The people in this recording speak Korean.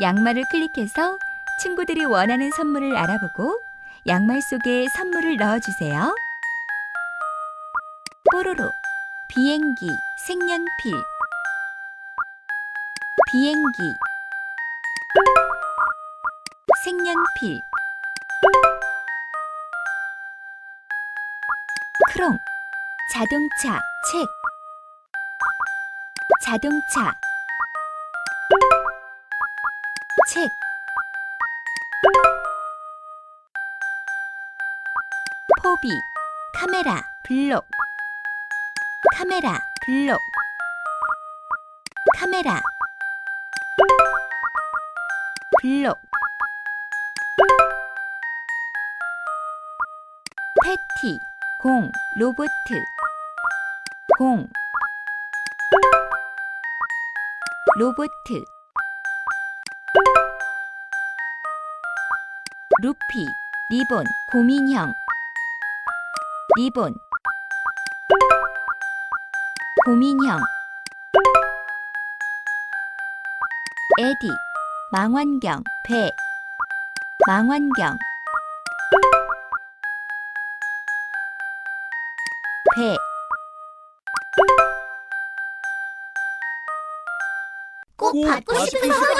양말을 클릭해서 친구들이 원하는 선물을 알아보고 양말 속에 선물을 넣어주세요. 뽀로로, 비행기, 색연필, 비행기, 색연필, 크롱, 자동차, 책, 자동차, 책, 포비, 카메라, 블록, 카메라, 블록, 카메라, 블록, 패티, 공, 로보트, 공, 로보트, 루피, 리본, 곰인형, 리본, 곰인형, 에디, 망원경, 배, 망원경, 배, 꼭 받고 싶은 선물